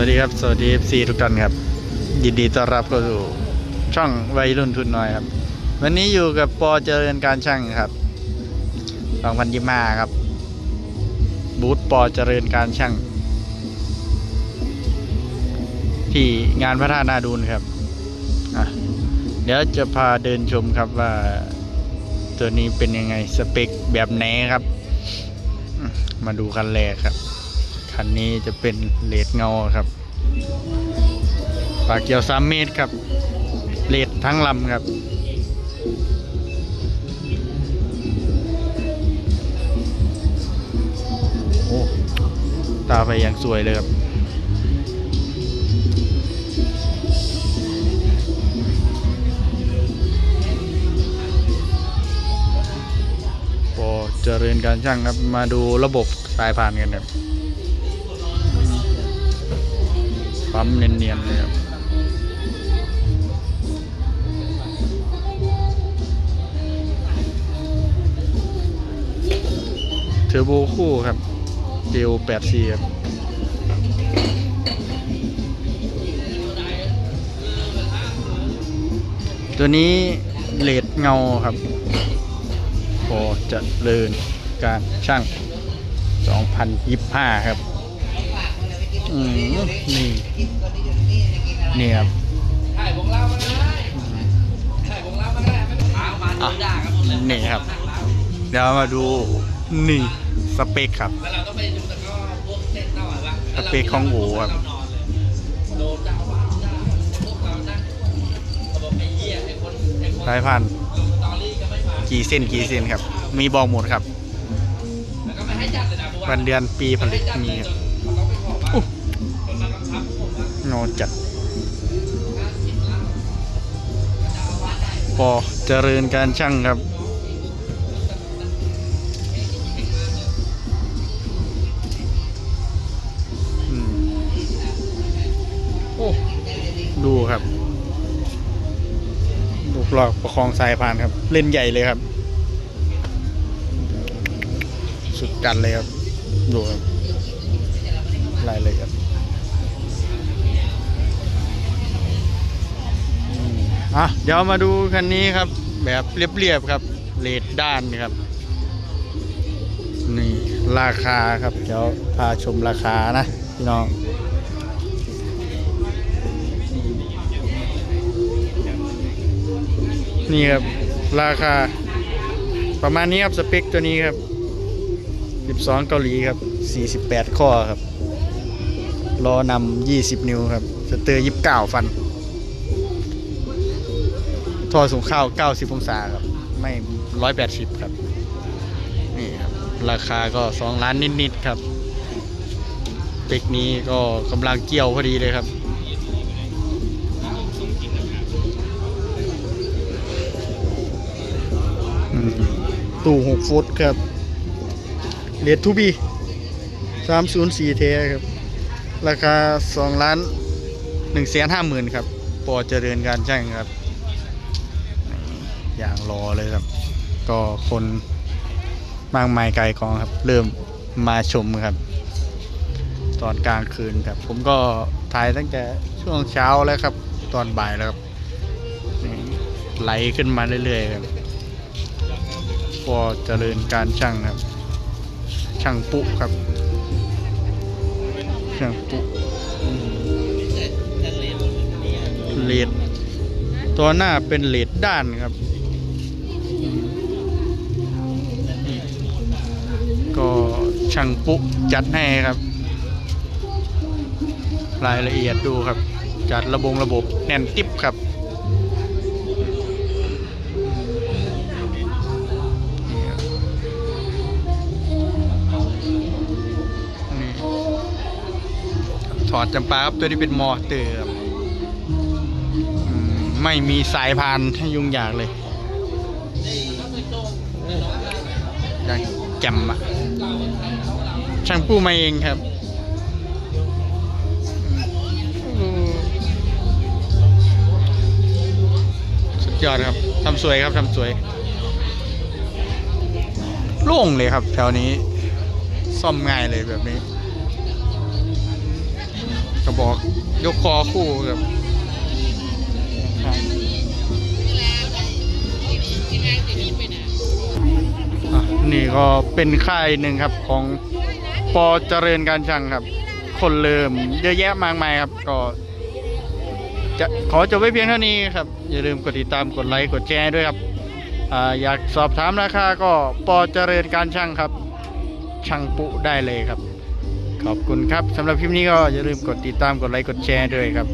วัสดีครับ สวัสดีซีทุกท่านครับ ยินดีต้อนรับเข้าสู่ช่องวัยรุ่นทุนน้อยครับ วันนี้อยู่กับปอเจริญการช่างครับ2025ครับ บูธปอเจริญการช่าง ที่งานพระธาตุนาดูนครับเดี๋ยวจะพาเดินชมครับว่าตัวนี้เป็นยังไงสเปคแบบไหนครับ มาดูคันแรกครับ คันนี้จะเป็นเลดเงาครับปากเกี่ยว 3 เมตรครับ เลดทั้งลำครับ โอ้ ตาไปอย่างสวยเลยครับ พอเจริญการช่างครับ มาดูระบบสายพานกันครับ ปั๊มเนียนๆเลยครับเทอร์โบคู่ครับเดล8 c ครับตัวนี้เลดเงาครับพอจะเลินการช่าง 2025 ครับ อืมนี่นี่ครับถ่ายวงเล่ามาได้ถ่ายวงเล่ามาได้ไม่ต้องมามาดูด่ากันหมดนี่ครับ เดี๋ยวมาดูนี่สเปคครับ สเปคของหูครับโดนด่าว่าด่าพวกเรานั่งเขาบอกไอ้เหี้ยไอ้คนไอ้คนสายพันธุ์กี่เส้นกี่เส้นครับ มีบอกหมดครับ วันเดือนปีผลิตมีครับ โนจัดพอเจริญการช่างครับโอ้ดูครับลูกหลอกประคองสายพานครับ เล่นใหญ่เลยครับ สุดจัดเลยครับ ดูครับลายเลยครับ อะเดี๋ยวมาดูคันนี้ครับ แบบเรียบๆครับเลดด้านครับ นี่ราคาครับ เดี๋ยวพาชมราคานะพี่น้องนี่ครับ ราคา ประมาณนี้ครับสเปคตัวนี้ครับ 12 เกาหลีครับ 48 ข้อครับล้อนำ20 นิ้วครับ สเตอร์ 29 ฟัน อสูงข้าว 90 องศาครับ ไม่ 180 ครับ นี่ครับ ราคาก็ 2 ล้านนิด ๆ ครับสเปคนี้ก็กำลังเกี่ยวพอดีเลยครับ ตู้หกฟุตครับเลดทูบีสามศูนย์สี่เทครับ ราคาสองล้านหนึ่งแสนห้าหมื่นครับ ปอเจริญการช่างครับ อย่างรอเลยครับ ก็คนมากมายไกลกองครับ เริ่มมาชมครับ ตอนกลางคืนครับ ผมก็ถ่ายตั้งแต่ช่วงเช้าแล้วครับ ตอนบ่ายแล้วครับนี่ไหลขึ้นมาเรื่อยๆครับปอเจริญการช่างครับ ช่างปุครับ ช่างปุเลดตัวหน้าเป็นเลดด้านครับ ช่างปุ๊จัดให้ครับ รายละเอียดดูครับ จัดระบงระบบแน่นติ๊บครับถอดจำปาครับตัวนี้เป็นมอเตอร์ครับไม่มีสายพานให้ยุ่งยากเลยอย่างแจ่มอะ ช่างผู้มาเองครับสุดยอดครับทำสวยครับทำสวยโล่งเลยครับแถวนี้ ซ่อมง่ายเลยแบบนี้กระบอกยกคอคู่ครับนี่ก็เป็นค่ายหนึ่งครับของ ปอเจริญการช่างครับ คนเริ่มเยอะแยะมากมายครับ ก็ จะขอจบไว้เพียงเท่านี้ครับ อย่าลืมกดติดตามกดไลค์กดแชร์ด้วยครับออยากสอบถามราคาก็ปอเจริญการช่างครับ ช่างปุได้เลยครับ ขอบคุณครับสำหรับคลิปนี้ก็อย่าลืมกดติดตามกดไลค์กดแชร์ด้วยครับ